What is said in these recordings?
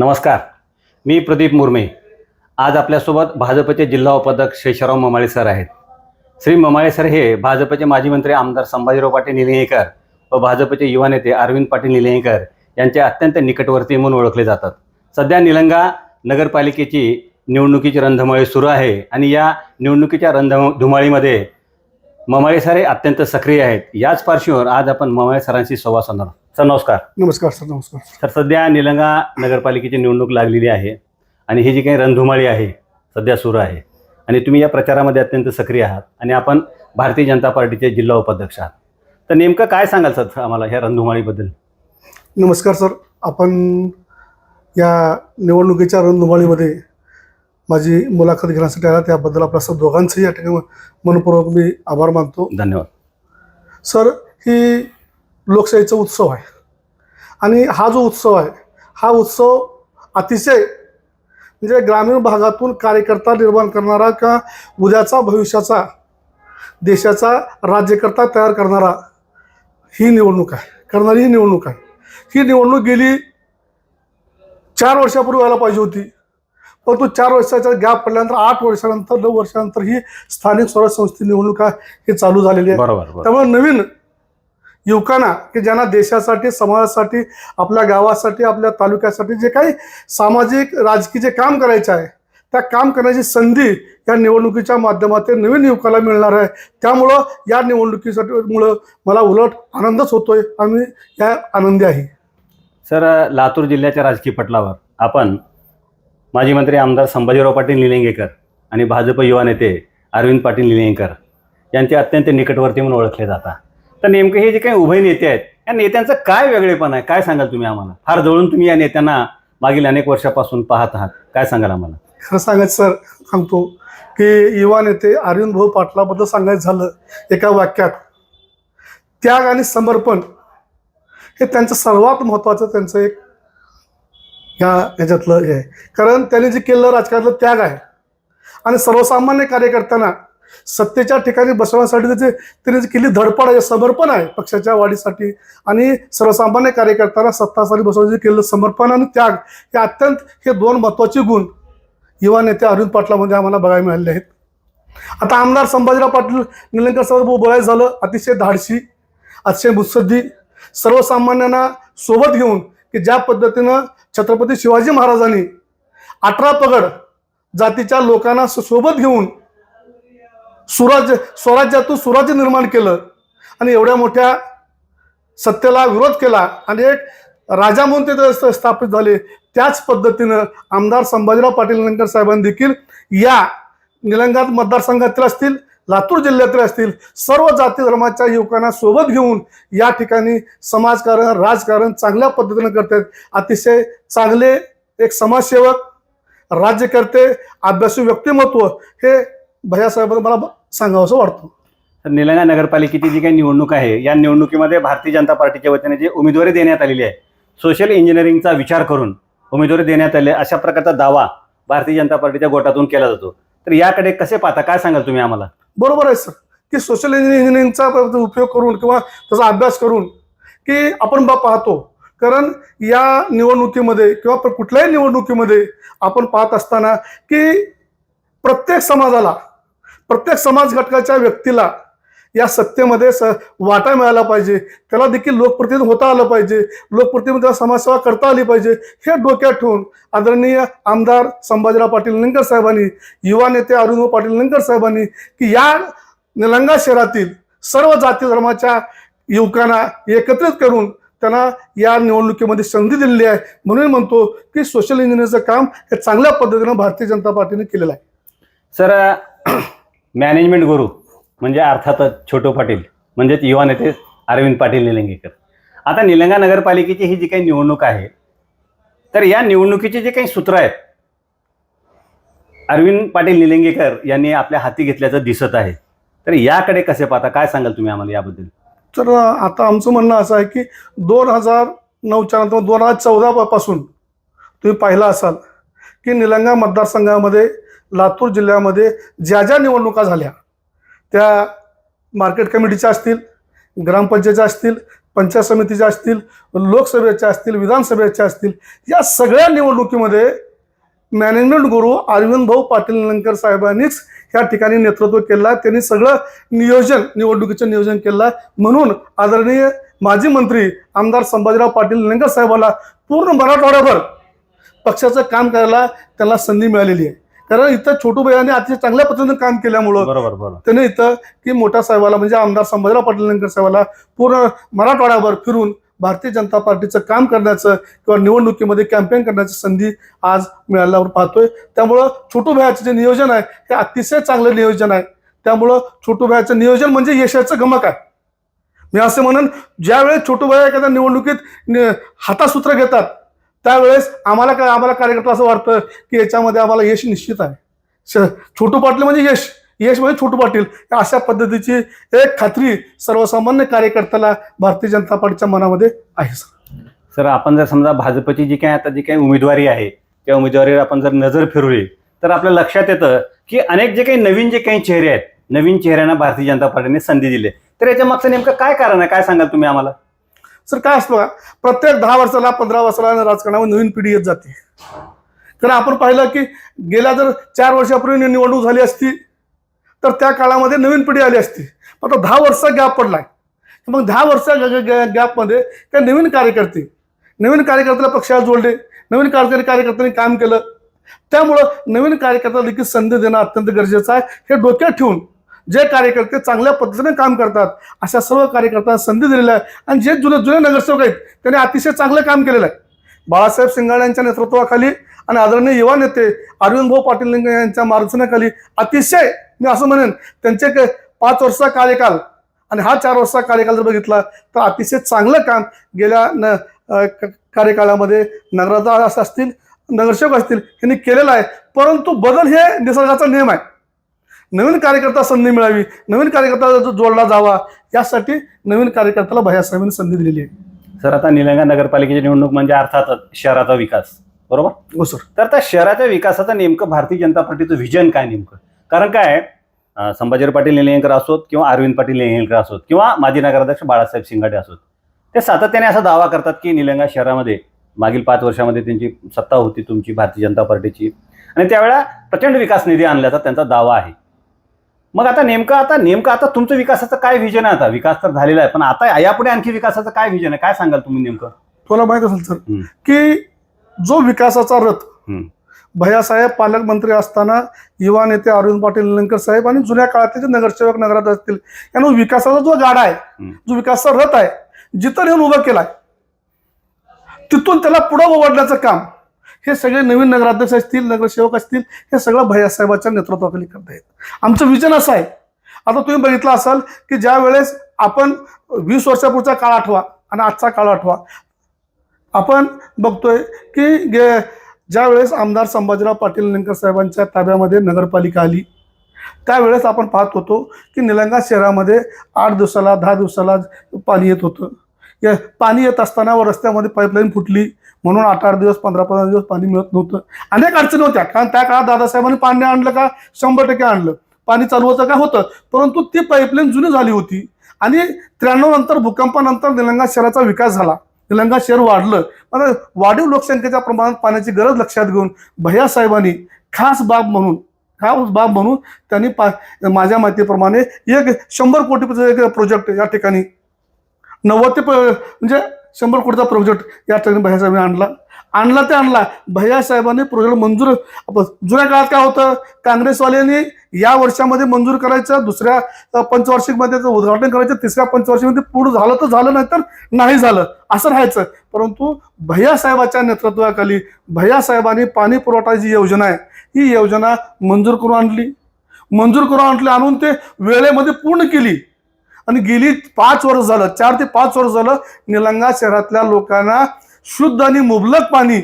नमस्कार. मी प्रदीप मुर्मे. आज आपल्यासोबत भाजपचे जिल्हा उपाध्यक्ष शेषराव ममाळे सर आहेत. श्री ममाळे सर हे भाजपचे माजी मंत्री आमदार संभाजीराव पाटील निलंगेकर व भाजपचे युवा नेते अरविंद पाटील निलंगेकर यांचे अत्यंत निकटवर्ती म्हणून ओळखले जातात. सध्या निलंगा नगरपालिकेची निवडणुकीची रंधमाळी सुरू आहे आणि या निवडणुकीच्या रंधधुमाळीमध्ये ममाळे सर हे अत्यंत सक्रिय आहेत. याच पार्श्वभूमीवर आज आपण ममाळे सरांशी संवाद साधणार सर नमस्कार. नमस्कार सर नमस्कार. तर सध्या निलंगा नगरपालिकेची निवडणूक लागलेली आहे आणि ही जी काही रणधुमाळी आहे सध्या सुरू आहे. आणि तुम्ही या प्रचारामध्ये अत्यंत सक्रिय आहात आणि आपण भारतीय जनता पार्टीचे जिल्हा उपाध्यक्ष आहात. तर नेमकं काय सांगाल सर आम्हाला ह्या रणधुमाळीबद्दल? नमस्कार सर आपण या निवडणुकीच्या रणधुमाळीमध्ये माझी मुलाखत घेण्यासाठी आला त्याबद्दल आपल्या सर दोघांचंही या ठिकाणी मनपूर्वक मी आभार मानतो. धन्यवाद. सर ही लोकशाहीचा उत्सव आहे. आणि हा जो उत्सव आहे हा उत्सव अतिशय म्हणजे ग्रामीण भागातून कार्यकर्ता निर्माण करणारा का उद्याचा भविष्याचा देशाचा राज्यकर्ता तयार करणारा ही निवडणूक आहे. करणारी ही निवडणूक आहे. ही निवडणूक गेली चार वर्षापूर्वी व्हायला पाहिजे होती. परंतु चार वर्षाचा गॅप पडल्यानंतर आठ वर्षानंतर नऊ वर्षानंतर ही स्थानिक स्वराज्य संस्थे निवडणूक आहे ही चालू झालेली आहे त्यामुळे नवीन युवकांना की ज्यांना देशासाठी समाजासाठी आपल्या गावासाठी आपल्या तालुक्यासाठी जे काही सामाजिक राजकीय जे काम करायचे आहे त्या काम करण्याची संधी या निवडणुकीच्या माध्यमातून नवीन युवकाला मिळणार आहे. त्यामुळं या निवडणुकीसाठी मुळं मला उलट आनंदच होतोय. आणि या आनंदी आहे. सर लातूर जिल्ह्याच्या राजकीय पटलावर आपण माजी मंत्री आमदार संभाजीराव पाटील निलंगेकर आणि भाजप युवा नेते अरविंद पाटील निलंगेकर यांचे अत्यंत निकटवर्ती म्हणून ओळखले जातात. तर नेमके हे जे काही उभय नेते आहेत या नेत्यांचं काय वेगळेपण आहे? काय सांगाल तुम्ही आम्हाला? फार जवळून तुम्ही या नेत्यांना मागील अनेक वर्षापासून पाहत आहात. काय सांगाल आम्हाला? खरं सांगायचं सर सांगतो की युवा नेते अरविंद भाऊ पाटलाबद्दल सांगायचं झालं एका वाक्यात त्याग आणि समर्पण हे त्यांचं सर्वात महत्त्वाचं त्यांचं एक ह्या ह्याच्यातलं हे आहे. कारण त्यांनी जे केलेलं राजकारणातलं त्याग आहे. आणि सर्वसामान्य कार्यकर्त्यांना सत्तेच्या ठिकाणी बसवण्यासाठी त्याचे त्याने केली धडपड आहे समर्पण आहे पक्षाच्या वाढीसाठी. आणि सर्वसामान्य कार्यकर्त्यांना सत्तासाठी बसवण्याचे केलेलं समर्पण आणि त्याग हे अत्यंत हे दोन महत्त्वाचे गुण युवा नेते अरविंद पाटलामध्ये आम्हाला बघायला मिळाले आहेत. आता आमदार संभाजीराव पाटील निलंकर सर बोलायचं झालं अतिशय धाडशी अतिशय मुत्सद्दी सर्वसामान्यांना सोबत घेऊन की ज्या पद्धतीनं छत्रपती शिवाजी महाराजांनी अठरा पगड जातीच्या लोकांना स- सोबत घेऊन सुराज्य स्वराज्यातून सुराज्य निर्माण केलं आणि एवढ्या मोठ्या सत्तेला विरोध केला आणि एक राजा म्हणून ते स्थापित झाले. त्याच पद्धतीनं आमदार संभाजीराव पाटील निलंगेकर साहेबांनी देखील या निलंगात मतदारसंघातील असतील लातूर जिल्ह्यातील असतील सर्व जाती धर्माच्या युवकांना सोबत घेऊन या ठिकाणी समाजकारण राजकारण चांगल्या पद्धतीनं करतात अतिशय चांगले एक समाजसेवक राज्यकर्ते अभ्यासू व्यक्तिमत्व हे भैयासाहेबांना मला सांगावंसं वाटतं तर निलंगा नगरपालिकेची जी काही निवडणूक आहे या निवडणुकीमध्ये भारतीय जनता पार्टीच्या वतीने जी उमेदवारी देण्यात आलेली आहे सोशल इंजिनिअरिंगचा विचार करून उमेदवारी देण्यात आली अशा प्रकारचा दावा भारतीय जनता पार्टीच्या गोटातून केला जातो. तर याकडे कसे पाहता काय सांगाल तुम्ही आम्हाला? बरोबर आहे सर की सोशल इंजिनिअरिंगचा उपयोग करून किंवा त्याचा अभ्यास करून की आपण बा पाहतो. कारण या निवडणुकीमध्ये किंवा कुठल्याही निवडणुकीमध्ये आपण पाहत असताना की प्रत्येक समाजाला प्रत्येक समाज घटकाच्या व्यक्तीला या सत्तेमध्ये स वाटा मिळाला पाहिजे. त्याला देखील लोकप्रतिनिधी होता आलं पाहिजे. लोकप्रतिनिधी समाजसेवा करता आली पाहिजे. हे डोक्यात ठेवून आदरणीय आमदार संभाजीराव पाटील निलंगेकर साहेबांनी युवा नेते अरुण पाटील निलंगेकर साहेबांनी की या निलंगा शहरातील सर्व जाती धर्माच्या युवकांना एकत्रित करून त्यांना या निवडणुकीमध्ये संधी दिलेली आहे. म्हणून म्हणतो की सोशल इंजिनिअरचं काम हे चांगल्या पद्धतीनं भारतीय जनता पार्टीने केलेलं आहे. सर मॅनेजमेंट गुरु म्हणजे अर्थातच छोटू पाटील म्हणजेच युवा नेते अरविंद पाटील निलंगेकर. आता निलंगा नगरपालिकेची ही जी काही निवडणूक आहे तर या निवडणुकीचे जे काही सूत्र आहेत अरविंद पाटील निलंगेकर यांनी आपल्या हाती घेतल्याचं दिसत आहे. तर याकडे कसे पाहता काय सांगाल तुम्ही आम्हाला याबद्दल? तर आता आमचं म्हणणं असं आहे की दोन हजार नऊच्या नंतर दोन हजार चौदा पासून तुम्ही पाहिला असाल की निलंगा मतदारसंघामध्ये लातूर जिल्ह्यामध्ये ज्या ज्या निवडणुका झाल्या त्या मार्केट कमिटीच्या असतील ग्रामपंचायतच्या असतील पंचायत समितीच्या असतील लोकसभेच्या असतील विधानसभेच्या असतील या सगळ्या निवडणुकीमध्ये मॅनेजमेंट गुरु अरविंद भाऊ पाटील निलंकर साहेबांनीच या ठिकाणी नेतृत्व केलं आहे. त्यांनी सगळं नियोजन निवडणुकीचं नियोजन केलं आहे. म्हणून आदरणीय माजी मंत्री आमदार संभाजीराव पाटील निलंकर साहेबाला पूर्ण मराठवाड्याभर पक्षाचं काम करायला त्यांना संधी मिळालेली आहे. कारण इथं छोटू भैयाने अतिशय चांगल्या पद्धतीने काम केल्यामुळं बरोबर बरोबर. त्याने इथं की मोठ्या साहेबाला म्हणजे आमदार संभाजीराव पाटील निलंगकर साहेबाला पूर्ण मराठवाड्याभर फिरून भारतीय जनता पार्टीचं काम करण्याचं किंवा निवडणुकीमध्ये कॅम्पेन करण्याची संधी आज मिळाल्यावर पाहतोय. त्यामुळं छोटू भयाचं जे नियोजन आहे हे अतिशय चांगलं नियोजन आहे. त्यामुळं छोटू भयाचं नियोजन म्हणजे यशाचं गमक आहे. मी असं म्हणून ज्यावेळेस छोटू भया एखाद्या निवडणुकीत नि- हातासूत्र घेतात त्यावेळेस आम्हाला काय आम्हाला कार्यकर्ता असं वाटतं की याच्यामध्ये आम्हाला यश निश्चित आहे. छोटू पाटील म्हणजे यश. यश म्हणजे छोटू पाटील. अशा पद्धतीची एक खात्री सर्वसामान्य कार्यकर्त्याला भारतीय जनता पार्टीच्या मनामध्ये आहे सर. सर आपण जर समजा भाजपची जी काही आता जी काही उमेदवारी आहे त्या उमेदवारीवर आपण जर नजर फिरवली तर आपल्या लक्षात येतं की अनेक जे काही नवीन जे काही चेहरे आहेत नवीन चेहऱ्यांना भारतीय जनता पार्टीने संधी दिली तर याच्या मागचं नेमकं काय कारण आहे? काय सांगाल तुम्ही आम्हाला? सर काय असतं प्रत्येक दहा वर्षाला पंधरा वर्षाला राजकारणामध्ये नवीन पिढी येत जाते. कारण आपण पाहिलं की गेल्या जर चार वर्षापूर्वी निवडणूक झाली असती तर त्या काळामध्ये नवीन पिढी आली असती. पण आता दहा वर्षाचा गॅप पडलाय. मग दहा वर्षा गॅपमध्ये त्या नवीन कार्यकर्ते नवीन कार्यकर्त्याला पक्षाला जोडले नवीन कार्यकर्ते कार्यकर्त्यांनी काम केलं. त्यामुळं नवीन कार्यकर्त्याला देखील संधी देणं अत्यंत गरजेचं आहे. हे डोक्यात ठेवून जे कार्यकर्ते चांगल्या पद्धतीने काम करतात अशा सर्व कार्यकर्त्यांना संधी दिलेल्या आहे. आणि जे जुने जुने नगरसेवक आहेत त्यांनी अतिशय चांगलं काम केलेलं आहे. बाळासाहेब सिंगाड यांच्या नेतृत्वाखाली आणि आदरणीय युवा नेते अरविंद भाऊ पाटील यांच्या मार्गदर्शनाखाली अतिशय मी असं म्हणेन त्यांचे पाच वर्षाचा कार्यकाल आणि हा चार वर्षाचा कार्यकाल जर बघितला तर अतिशय चांगलं काम गेल्या न कार्यकाळामध्ये नगराध्यक्ष असतील नगरसेवक असतील यांनी केलेलं आहे. परंतु बदल हे निसर्गाचा नियम आहे. नवीन कार्यकर्ता संधी मिळावी नवीन कार्यकर्ता जो जोडला जावा यासाठी नवीन कार्यकर्त्याला भैयासाहेबांनी संधी दिलेली आहे. सर आता निलंगा नगरपालिकेची निवडणूक म्हणजे अर्थातच शहराचा विकास बरोबर? हो सर. तर त्या शहराच्या विकासाचं नेमकं भारतीय जनता पार्टीचं व्हिजन काय नेमकं? कारण काय? संभाजीराव पाटील निलंगेकर असोत किंवा अरविंद पाटील निलंगेकर असोत किंवा माजी नगराध्यक्ष बाळासाहेब शिंगाडे असोत ते सातत्याने असा दावा करतात की निलंगा शहरामध्ये मागील पाच वर्षामध्ये त्यांची सत्ता होती तुमची भारतीय जनता पार्टीची. आणि त्यावेळेला प्रचंड विकास निधी आणल्याचा त्यांचा दावा आहे. मग आता नेमकं आता नेमकं आता तुमचं विकासाचं काय व्हिजन आहे आता विकास तर झालेला आहे पण आता यापुढे आणखी विकासाचं काय व्हिजन आहे काय सांगाल तुम्ही नेमकं तुला माहीत असेल सर हम्म. की जो विकासाचा रथ हम्म. भैयासाहेब पालकमंत्री असताना युवा नेते अरविंद पाटील निलंगकर साहेब आणि जुन्या काळातले जे नगरसेवक नगरात असतील यांना विकासाचा जो गाडा आहे हम्म. जो विकासाचा रथ आहे जिथं नेऊन उभं केलाय तिथून त्याला पुढं ओढण्याचं काम हे सगळे नवीन नगराध्यक्ष असतील नगरसेवक असतील हे सगळं भैयासाहेबाच्या नेतृत्वाखाली करता येत आमचं विजन असं आहे. आता तुम्ही बघितलं असाल की ज्या वेळेस आपण वीस वर्षापूर्वीचा काळ आठवा आणि आजचा काळ आठवा आपण बघतोय की गे ज्या वेळेस आमदार संभाजीराव पाटील निलंगकर साहेबांच्या ताब्यामध्ये नगरपालिका आली त्यावेळेस आपण पाहत होतो की निलंगा शहरामध्ये आठ दिवसाला दहा दिवसाला पाणी येत होतं. या पाणी येत असताना व रस्त्यामध्ये पाईपलाईन फुटली म्हणून आठ आठ दिवस पंधरा पंधरा दिवस पाणी मिळत नव्हतं. अनेक अडचणी होत्या. कारण त्या काळात दादासाहेबांनी पाणी आणलं का? शंभर टक्के आणलं. पाणी चालवायचं का? होतं. परंतु ती पाईपलाईन जुनी झाली होती. आणि त्र्याण्णव नंतर भूकंपानंतर निलंगा शहराचा विकास झाला. निलंगा शहर वाढलं. आता वाढीव लोकसंख्येच्या प्रमाणात पाण्याची गरज लक्षात घेऊन भैयासाहेबांनी खास बाब म्हणून खास बाब म्हणून त्यांनी पा माझ्या माहितीप्रमाणे एक शंभर कोटीचं एक प्रोजेक्ट या ठिकाणी नव्वद ते प- म्हणजे शंभर कोटीचा प्रोजेक्ट या ठिकाणी भैयासाहेबांनी आणला. आणला ते आणला. भैयासाहेबांनी प्रोजेक्ट मंजूर जुन्या काळात काय होतं? काँग्रेसवाल्यांनी या वर्षामध्ये मंजूर करायचं दुसऱ्या पंचवार्षिकमध्ये उद्घाटन करायचं तिसऱ्या पंचवार्षिकमध्ये पूर्ण झालं तर झालं नाही तर नाही झालं. असं राहायचं. परंतु भैयासाहेबाच्या नेतृत्वाखाली भैयासाहेबांनी पाणी पुरवठा जी योजना आहे ही योजना मंजूर करून आणली. मंजूर करून आणली आणून ते वेळेमध्ये पूर्ण केली. आणि गेली पाच वर्ष झालं चार ते पाच वर्ष झालं निलंगा शहरातल्या लोकांना शुद्ध आणि मुबलक पाणी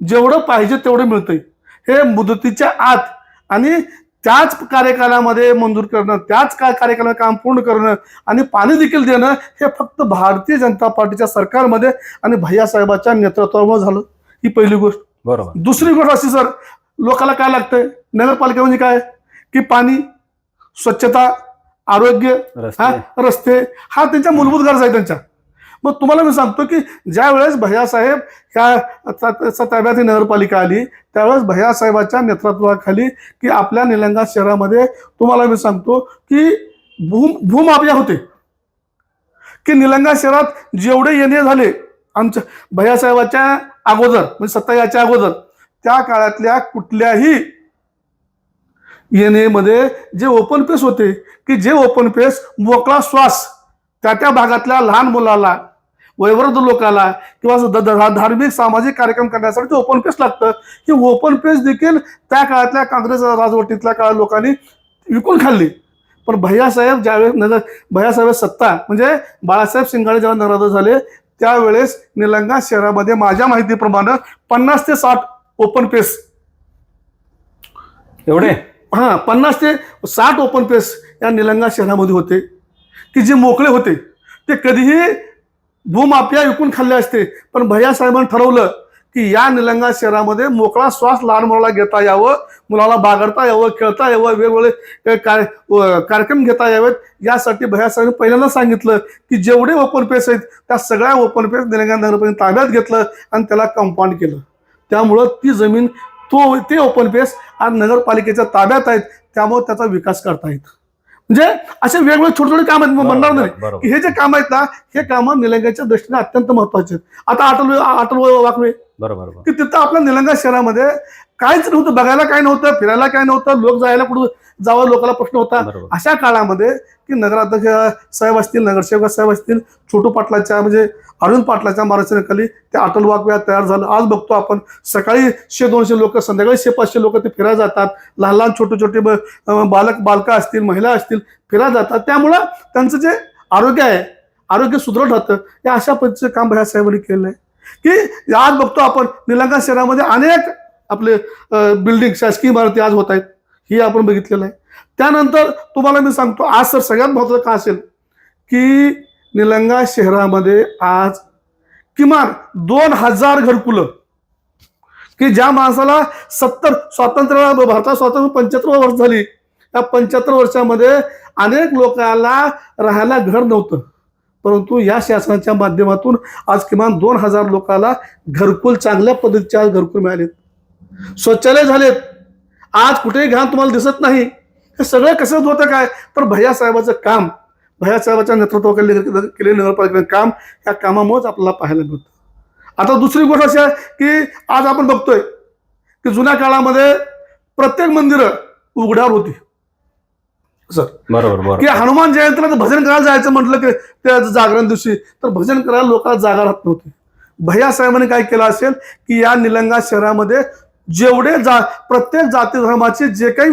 जेवढं पाहिजे तेवढं मिळतंय. हे मुदतीच्या आत आणि त्याच कार्यकालामध्ये मंजूर करणं त्याच का कार्यकालात काम पूर्ण करणं आणि पाणी देखील देणं हे फक्त भारतीय जनता पार्टीच्या सरकारमध्ये आणि भैयासाहेबाच्या नेतृत्वामुळे झालं. ही पहिली गोष्ट. बरोबर. दुसरी गोष्ट अशी सर लोकांना काय लागतंय? नगरपालिका म्हणजे काय? की पाणी स्वच्छता आरोग्य हा रस्ते हा त्यांच्या मूलभूत गरजा आहे त्यांच्या. मग तुम्हाला मी सांगतो की ज्या वेळेस भैयासाहेब ह्या ता- ता- ताब्यात ही नगरपालिका आली त्यावेळेस भैयासाहेबाच्या नेतृत्वाखाली की आपल्या निलंगा शहरामध्ये तुम्हाला मी सांगतो की भूम भूमाफिया होते. की निलंगा शहरात जेवढे येणे झाले आमच्या भैयासाहेबाच्या अगोदर म्हणजे सत्ता याच्या अगोदर त्या काळातल्या कुठल्याही एन एमध्ये जे ओपन पेस होते की जे ओपन पेस मोकळा श्वास त्या त्या भागातल्या लहान मुलाला वयवृद्ध लोकाला किंवा धार्मिक सामाजिक कार्यक्रम करण्यासाठी ओपन पेस लागतं हे ओपन पेस देखील त्या काळातल्या काँग्रेस राजवटीतल्या काळात लोकांनी विकून खाल्ली. पण भैयासाहेब ज्यावेळेस नगर भैयासाहेब सत्ता म्हणजे बाळासाहेब शिंगाडे जेव्हा नगराध्यक्ष झाले त्यावेळेस निलंगा शहरामध्ये माझ्या माहितीप्रमाणे पन्नास ते साठ ओपन पेस एवढे? हां पन्नास ते साठ ओपन पेस या निलंगा शहरामध्ये होते. की जे मोकळे होते ते कधीही भूमाफिया विकून खाल्ले असते. पण भैया साहेबांनी ठरवलं की या निलंगा शहरामध्ये मोकळा श्वास लहान मुलाला घेता यावं मुलाला बागडता यावं खेळता यावं वेगवेगळे काय कार्यक्रम घेता यावेत. यासाठी भैया साहेबांनी पहिल्यांदा सांगितलं की जेवढे ओपन पेस आहेत त्या सगळ्या ओपन पेस निलंगा नगरपालिकेने ताब्यात घेतलं आणि त्याला कंपाऊंड केलं. त्यामुळं ती जमीन तो ते ओपन पेस आज नगरपालिकेच्या ताब्यात आहेत. त्यामुळे त्याचा विकास करता येत. म्हणजे असे वेगवेगळे छोटे छोटे काम आहेत. म्हणणार नाही. हे जे काम आहेत ना हे कामं निलंग्याच्या दृष्टीने अत्यंत महत्त्वाचे आहेत. आता अटल अटल वाकवे बरोबर बरोबर. की तिथं आपल्या निलंगा शहरामध्ये काहीच नव्हतं. बघायला काय नव्हतं फिरायला काय नव्हतं लोक जायला कुठं जावं लोकांना प्रश्न होता. अशा काळामध्ये की नगराध्यक्ष साहेब असतील नगरसेवक साहेब असतील छोटू पाटलाच्या म्हणजे अरुण पाटलाच्या मार्गदर्शनाखाली ते अटल वाकव्या तयार झालं. आज बघतो आपण सकाळी शे दोनशे लोक संध्याकाळी शे पाचशे लोक ते फिरायला जातात. लहान लहान छोटे छोटे ब- बालक बालका असतील महिला असतील फिरायला जातात. त्यामुळं त्यांचं जे आरोग्य आहे आरोग्य सुदृढ राहतं या अशा पद्धतीचं काम ह्या साहेबांनी केलेलं आहे. की आज बघतो आपण निलंगा शहरामध्ये अनेक आपले बिल्डिंग शासकीय इमारती आज होत आहेत. ही आपण बघितलेलं आहे. त्यानंतर तुम्हाला मी सांगतो आज सर सगळ्यात महत्त्वाचं का असेल? की निलंगा शहरामध्ये आज किमान दोन हजार घरकुलं की ज्या माणसाला सत्तर स्वातंत्र्य भारतात स्वातंत्र्य पंच्याहत्तर वर्ष झाली त्या पंच्याहत्तर वर्षामध्ये अनेक लोकांना राहायला घर नव्हतं. परंतु या शासनाच्या माध्यमातून आज किमान दोन हजार लोकांना घरकुल चांगल्या पद्धतीचे आज घरकुल मिळालेत. शौचालय झालेत. आज कुठेही घाण तुम्हाला दिसत नाही. हे सगळं कसं होतं काय? तर भैया साहेबाचं काम भैया साहेबाच्या नेतृत्वाखाली केलेलं नगरपालिकेचं काम या कामामुळेच आपल्याला पाहायला मिळतं. आता दुसरी गोष्ट अशी आहे की आज आपण बघतोय की जुन्या काळामध्ये प्रत्येक मंदिरं उघड्यावर होती. सर बरोबर बरोबर. की हनुमान जयंतीला तर भजन करायला जायचं म्हटलं की त्या जागरण दिवशी तर भजन करायला लोकांना जागा राहत नव्हती. भैया साहेबांनी काय केलं असेल की या निलंगा शहरामध्ये जेवढे जा प्रत्येक जाती धर्माचे जे काही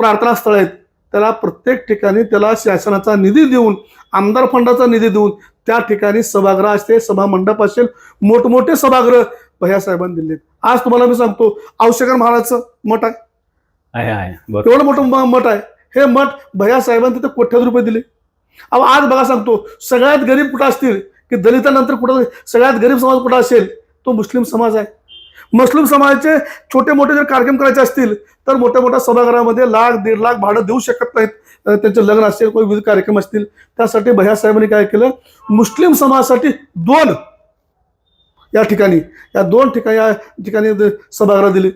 प्रार्थना स्थळ आहेत. त्याला प्रत्येक ठिकाणी त्याला शासनाचा निधी देऊन आमदार फंडाचा निधी देऊन त्या ठिकाणी सभागृह असते. सभा मंडप असेल मोठमोठे सभागृह भैया साहेबांनी दिले आज तुम्हाला मी सांगतो औषकर महाराजचं मठ आहे. एवढं मोठं मठ आहे. हे मठ भैया साहेबांनी तिथे कोट्यावधी रुपये दिले. अहो आज बघा सांगतो सगळ्यात गरीब कुठं असतील की दलितानंतर कुठं सगळ्यात गरीब समाज कुठं असेल तो मुस्लिम समाज आहे. मुस्लिम समाजाचे छोटे मोठे जर कार्यक्रम करायचे असतील तर मोठ्या मोठ्या सभागृहामध्ये लाख दीड लाख भाडं देऊ शकत नाहीत. त्यांचे लग्न असतील कोणी विविध कार्यक्रम असतील. त्यासाठी भैया साहेबांनी काय केलं? मुस्लिम समाजासाठी दोन या ठिकाणी या दोन ठिकाणी या ठिकाणी सभागृह दिली.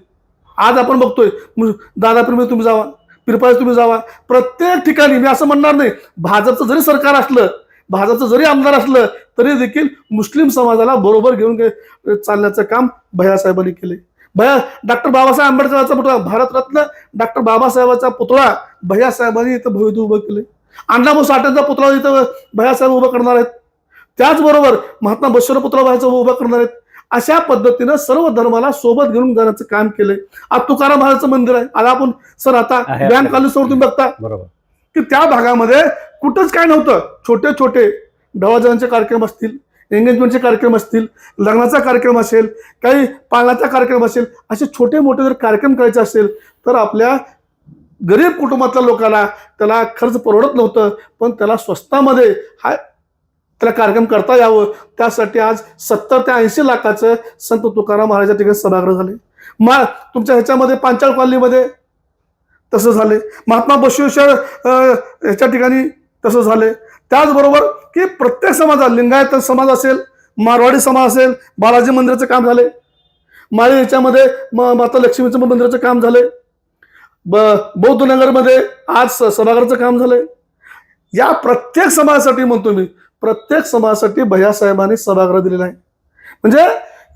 आज आपण बघतोय मु- तुम्ही जावा पिरपाळी तुम्ही जावा. प्रत्येक ठिकाणी मी असं म्हणणार नाही भाजपचं जरी सरकार असलं भाजपचं जरी आमदार असलं तरी देखील मुस्लिम समाजाला बरोबर घेऊन चालण्याचं काम भैया साहेबांनी केले भैया डॉक्टर बाबासाहेब आंबेडकरांचा पुतळा भारतरत्न डॉक्टर बाबासाहेबांचा पुतळा भैया साहेबांनी इथं भव्य उभं केले अण्णाभाऊ साठेंचा पुतळा इथं भैया साहेब उभा करणार आहेत. त्याचबरोबर महात्मा बसवेश्वर पुतळा भैयाचा उभा करणार आहेत. अशा पद्धतीनं सर्व धर्माला सोबत घेऊन जाण्याचं काम केलंय. आज तुकाराम महाराजचं मंदिर आहे. आज आपण सर आता. बँक कॉलेजवर तुम्ही बघता बरोबर. की त्या भागामध्ये कुठंच काय नव्हतं. छोटे छोटे ढवाजनांचे कार्यक्रम असतील एंगेजमेंटचे कार्यक्रम असतील लग्नाचा कार्यक्रम असेल काही पाळण्याचा कार्यक्रम असेल असे छोटे मोठे जर कार्यक्रम करायचे असेल तर आपल्या गरीब कुटुंबातल्या लोकांना त्याला खर्च परवडत नव्हतं पण त्याला स्वस्तामध्ये हा त्याला कार्यक्रम करता यावं. त्यासाठी आज सत्तर ते ऐंशी लाखाचं संत तुकाराम महाराजाच्या ठिकाणी सभागृह झाले. मा तुमच्या ह्याच्यामध्ये पांचाळ कॉलनीमध्ये तसं झाले. महात्मा बसवेश्वर ह्याच्या ठिकाणी तसं झाले. त्याचबरोबर की प्रत्येक समाजात लिंगायत समाज असेल मारवाडी समाज असेल बालाजी मंदिराचं काम झाले माळी याच्यामध्ये म- माता लक्ष्मीचं मंदिराचं काम झाले ब बौद्धनगरमध्ये आज स- सभागृहाचं काम झालंय. या प्रत्येक समाजासाठी म्हणतो मी प्रत्येक समाजासाठी भैयासाहेबांनी सभागृह दिलेला आहे. म्हणजे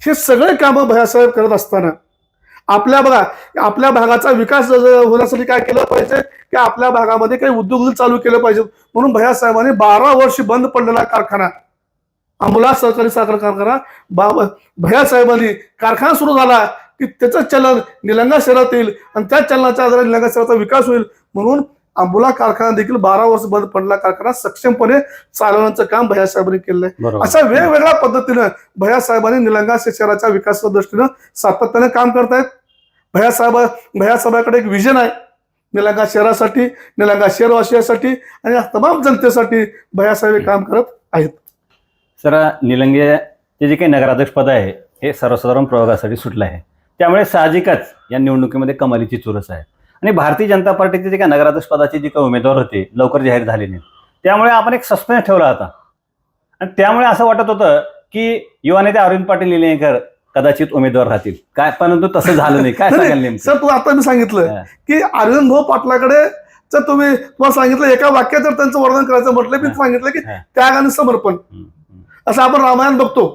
हे सगळे कामं भैयासाहेब करत असताना आपल्या बघा आपल्या भागाचा विकास होण्यासाठी काय केलं पाहिजे? की आपल्या भागामध्ये काही उद्योग चालू केले पाहिजेत म्हणून भैयासाहेबांनी बारा वर्ष बंद पडलेला कारखाना. अंबुला सहकारी साखर कारखाना. बाबा भैयासाहेबांनी कारखाना सुरू झाला की त्याचं चलन निलंगा शहरात येईल आणि त्या चलनाच्या आधारे निलंगा शहराचा विकास होईल. म्हणून आंबुला कारखाना देखील बारा वर्ष बंद पडला कारखाना सक्षमपणे चालवण्याचं काम भैयासाहेबांनी केलं आहे. अशा वेगवेगळ्या पद्धतीनं भैयासाहेबांनी निलंगा शहराच्या विकासाच्या दृष्टीनं सातत्याने काम करतायत. भैयासाहेब भैयासाहेबाकडे एक विजन आहे. निलंगा शहरासाठी निलंगा शहरवासियासाठी आणि या तमाम जनतेसाठी भैयासाहेब काम करत आहेत. सर निलंग्याचे जे काही नगराध्यक्षपद आहे हे सर्वसाधारण प्रयोगासाठी सुटलं आहे. त्यामुळे साहजिकच या निवडणुकीमध्ये कमालीची चुरस आहे. आणि भारतीय जनता पार्टीचे जे काही नगराध्यक्षपदाचे जे काही उमेदवार होते लवकर जाहीर झाले नाही त्यामुळे आपण एक सस्पेन्स ठेवला होता. आणि त्यामुळे असं वाटत होतं की युवा नेते अरविंद पाटील निलंगेकर कदाचित उमेदवार राहतील. काय परंतु तसं झालं नाही. काय सांगाल नेमकं? सर तू आता मी सांगितलं. की अरविंद भाऊ पाटलाकडे जर तुम्ही तुम्हाला सांगितलं एका वाक्यात जर त्यांचं वर्णन करायचं म्हटलं मी सांगितलं की. त्याग आणि समर्पण. असं आपण रामायण बघतो.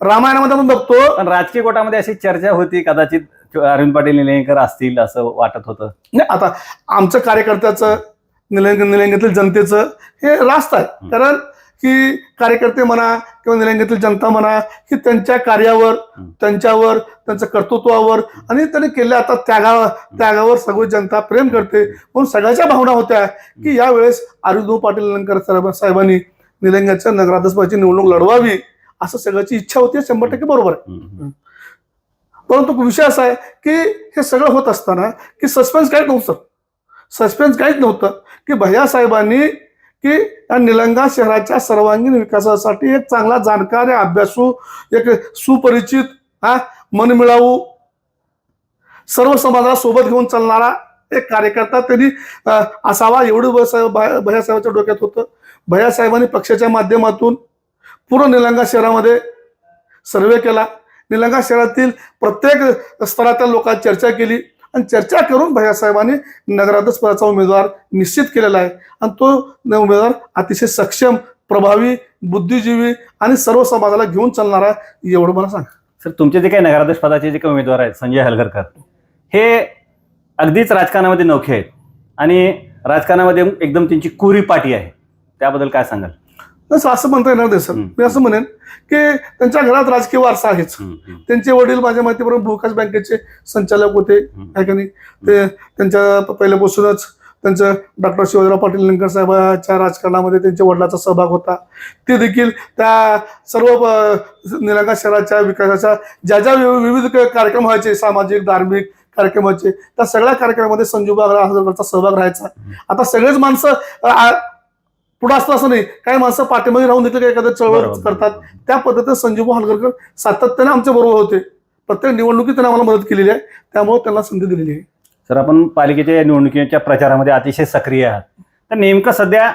रामायणामध्ये आपण बघतो. पण राजकीय गोटामध्ये अशी चर्चा होती कदाचित अरविंद पाटील निलंगेकर असतील असं वाटत होतं. नाही आता आमचं कार्यकर्त्याचं निलंग निलंगेतील जनतेचं हे रास्त आहे. कारण की कार्यकर्ते म्हणा किंवा निलंगेतील जनता म्हणा की त्यांच्या कार्यावर. त्यांच्यावर त्यांच्या कर्तृत्वावर आणि त्यांनी केलेल्या आता त्यागा त्यागावर सगळी जनता प्रेम करते. म्हणून सगळ्याच्या भावना होत्या की यावेळेस अरिंदू पाटील निलंगेकर साहेब- साहेबांनी निलंग्याच्या नगराध्यक्षपदाची निवडणूक लढवावी असं सगळ्याची इच्छा होती शंभर टक्के बरोबर आहे. परंतु विषय असा आहे की हे सगळं होत असताना की सस्पेन्स काहीच नव्हतं. सस्पेन्स काहीच नव्हतं की भैया साहेबांनी की या निलंगा शहराच्या सर्वांगीण विकासासाठी एक चांगला जाणकार अभ्यासू एक सुपरिचित हा मनमिळावू सर्व समाजाला सोबत घेऊन चालणारा एक कार्यकर्ता त्यांनी असावा एवढं भैयासाहेब भैयासाहेबांच्या डोक्यात होतं. भैयासाहेबांनी पक्षाच्या माध्यमातून पूर्ण निलंगा शहरामध्ये सर्वे केला. निलंगा शहरातील प्रत्येक स्तरातील लोकांत चर्चा केली. आणि चर्चा करून भैयासाहेबांनी नगराध्यक्ष पदाचा उमेदवार निश्चित केलेला आहे. आणि तो उमेदवार अतिशय सक्षम प्रभावी बुद्धिजीवी आणि सर्व समाजाला घेऊन चालणारा एवढं मला सांग. सर तुमचे जे काही नगराध्यक्ष पदाचे जे काही उमेदवार आहेत संजय हलगरकर हे अगदीच राजकारणामध्ये नौखे आहेत आणि राजकारणामध्ये एकदम त्यांची कुरी पाठी आहे. त्याबद्दल काय सांगाल? तसं असं म्हणता येणार नाही सर. मी असं म्हणेन की त्यांच्या घरात राजकीय वारसा आहेच. त्यांचे वडील माझ्या माहितीप्रमाणे भूविकास बँकेचे संचालक होते. आहे का नाही? ते त्यांच्या पहिल्यापासूनच त्यांचं डॉक्टर शिवाजीराव पाटील निलंगेकर साहेबांच्या राजकारणामध्ये त्यांच्या वडिलाचा सहभाग होता. ते देखील त्या सर्व निलंगा शहराच्या विकासाच्या ज्या ज्या विविध कार्यक्रम व्हायचे सामाजिक धार्मिक कार्यक्रम व्हायचे त्या सगळ्या कार्यक्रमामध्ये संजू बागराचा सहभाग राहायचा. आता सगळेच माणसं पुढं असतं असं नाही. काही माणसं पाठीमध्ये राहून देखील एखाद्या चळवळ. करतात. त्या पद्धतीने संजीव हलगरकर सातत्याने आमच्या बरोबर होते. प्रत्येक निवडणुकीत त्यांनी आम्हाला मदत केलेली आहे. त्यामुळे त्यांना संधी दिलेली आहे. सर आपण पालिकेच्या निवडणुकीच्या प्रचारामध्ये अतिशय सक्रिय आहात. तर नेमकं सध्या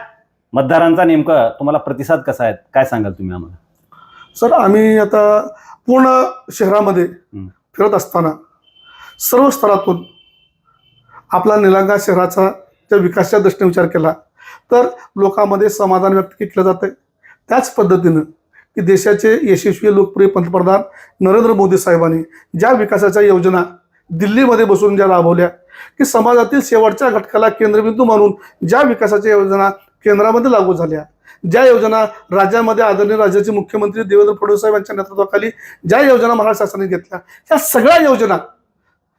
मतदारांचा नेमका तुम्हाला प्रतिसाद कसा आहे? काय सांगाल तुम्ही आम्हाला? सर आम्ही आता पूर्ण शहरामध्ये. फिरत असताना सर्व स्तरातून आपला निलंगा शहराचा त्या विकासाच्या दृष्टीने विचार केला. तर लोकांमध्ये समाधान व्यक्त केलं जातं त्याच पद्धतीनं की देशाचे यशस्वी लोकप्रिय पंतप्रधान नरेंद्र मोदी साहेबांनी ज्या विकासाच्या योजना दिल्लीमध्ये बसून ज्या राबवल्या की समाजातील शेवटच्या घटकाला केंद्रबिंदू मानून ज्या विकासाच्या योजना केंद्रामध्ये लागू झाल्या ज्या योजना राज्यामध्ये आदरणीय राज्याचे मुख्यमंत्री देवेंद्र फडणवीस साहेब यांच्या नेतृत्वाखाली ज्या योजना महाराष्ट्र शासनाने घेतल्या या सगळ्या योजना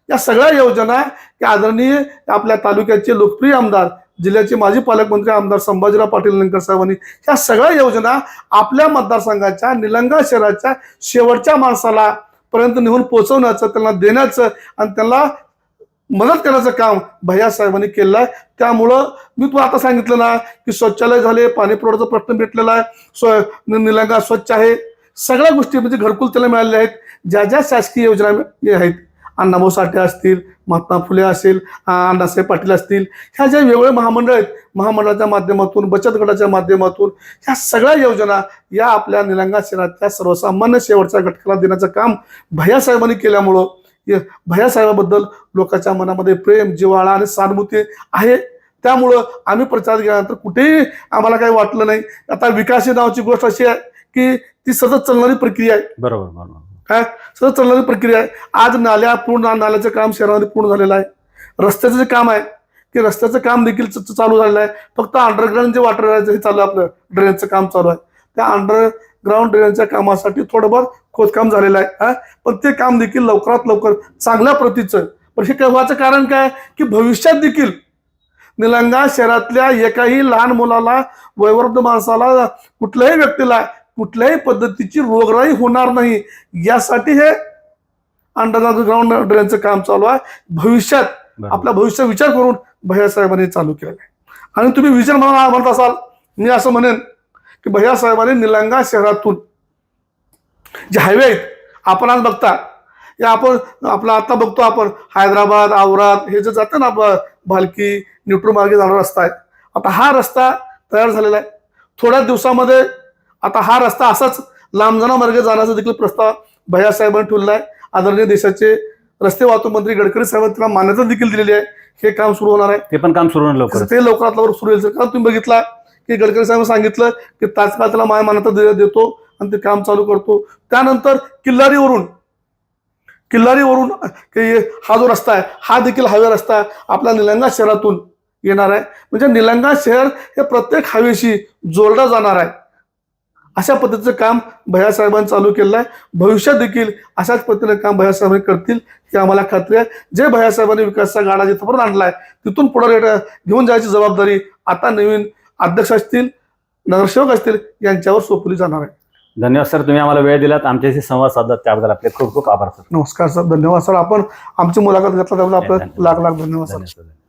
या सगळ्या योजना या आदरणीय आपल्या तालुक्याचे लोकप्रिय आमदार जिल्ह्याचे माजी पालकमंत्री आमदार संभाजीराव पाटील निलंगेकर साहेबांनी ह्या सगळ्या योजना आपल्या मतदारसंघाच्या निलंगा शहराच्या शेवटच्या माणसाला पर्यंत नेऊन पोहोचवण्याचं त्यांना देण्याचं आणि त्यांना मदत करण्याचं काम भैया साहेबांनी केलं आहे. त्यामुळं मी तुला आता सांगितलं ना की शौचालय झाले पाणी पुरवठ्याचा प्रश्न भेटलेला आहे स्व निलंगा स्वच्छ आहे. सगळ्या गोष्टी म्हणजे घरकुल त्याला मिळालेल्या आहेत. ज्या ज्या शासकीय योजना आहेत अण्णाभाऊ साठे असतील महात्मा फुले असेल अण्णासाहेब पाटील असतील ह्या ज्या वेगवेगळे महामंडळ आहेत महामंडळाच्या माध्यमातून बचत गटाच्या माध्यमातून ह्या सगळ्या योजना या आपल्या निलंगा शहरातल्या सर्वसामान्य शेवटच्या घटकाला देण्याचं काम भैयासाहेबांनी केल्यामुळं भैयासाहेबाबद्दल लोकांच्या मनामध्ये प्रेम जिव्हाळा आणि सहानुभूती आहे. त्यामुळं आम्ही प्रचार केल्यानंतर कुठेही आम्हाला काही वाटलं नाही. आता विकास नावाची गोष्ट अशी आहे की ती सतत चालणारी प्रक्रिया आहे. बरोबर बरोबर. काय? सतत चालणारी प्रक्रिया आहे. आज नाल्या पूर्ण नाल्याचं काम शहरामध्ये पूर्ण झालेलं आहे. रस्त्याचं जे काम आहे की रस्त्याचं काम देखील चालू झालेलं आहे. फक्त अंडरग्राऊंड जे वॉटर हे चालू आहे आपलं. ड्रेनचं काम चालू आहे. त्या अंडरग्राऊंड ड्रेनच्या कामासाठी थोडंफार खोदकाम झालेलं आहे. हा? पण ते काम देखील लवकरात लवकर चांगल्या प्रतीचं पण हे व्हायचं कारण काय? की भविष्यात देखील निलंगा शहरातल्या एकाही लहान मुलाला वयोवृद्ध माणसाला कुठल्याही व्यक्तीला कुठल्याही पद्धतीची रोगराई होणार नाही. यासाठी हे अंडरग्राऊंड ड्रेनचं काम चालू आहे. भविष्यात. आपला भविष्य विचार करून भैयासाहेबांनी चालू केलेलं आहे आणि तुम्ही विचार म्हणा म्हणत असाल मी असं म्हणेन की भैयासाहेबांनी निलंगा शहरातून जे हायवे आहेत आपण आज बघता या आपण आपला आता बघतो आपण हैदराबाद औराद हे जे जातं ना आपलं भालकी न्यूट्रो मार्गे जाणारा रस्ता आहे. आता हा रस्ता तयार झालेला आहे. थोड्या दिवसामध्ये आता हा रस्ता असाच लांबजाना मार्गे जाण्याचा देखील प्रस्ताव भैयासाहेबांनी ठेवलेला आहे. आदरणीय देशाचे रस्ते वाहतूक मंत्री गडकरी साहेबांनी त्याला मान्यता देखील दिलेली आहे. हे काम सुरू होणार आहे. ते पण काम सुरू होणार लवकर ते लवकरात लवकर सुरू होईल. कारण तुम्ही बघितला की गडकरी साहेब सांगितलं की तात्काळ त्याला माय मान्यता देतो आणि ते काम चालू करतो. त्यानंतर किल्लारीवरून किल्लारीवरून हा जो रस्ता आहे हा देखील हायवे रस्ता आपल्या निलंगा शहरातून येणार आहे. म्हणजे निलंगा शहर हे प्रत्येक हायवेशी जोडलं जाणार आहे. अशा पद्धतीचं काम भैयासाहेबांनी चालू केलेलं आहे. भविष्यात देखील अशाच पद्धतीने काम भैयासाहेबांनी करतील ही आम्हाला खात्री आहे. जे भैयासाहेबांनी विकासाचा गाडा जिथपर्यंत आणलाय तिथून पुढे घेऊन जायची जबाबदारी आता नवीन अध्यक्ष असतील नगरसेवक असतील यांच्यावर सोपवली जाणार आहे. धन्यवाद सर तुम्ही आम्हाला वेळ दिलात. आमच्याशी संवाद साधलात त्याबद्दल आपले खूप खूप आभार सर. नमस्कार सर धन्यवाद सर. आपण आमची मुलाखत घेतला त्याबद्दल आपलं लाख लाख धन्यवाद सर. धन्यवाद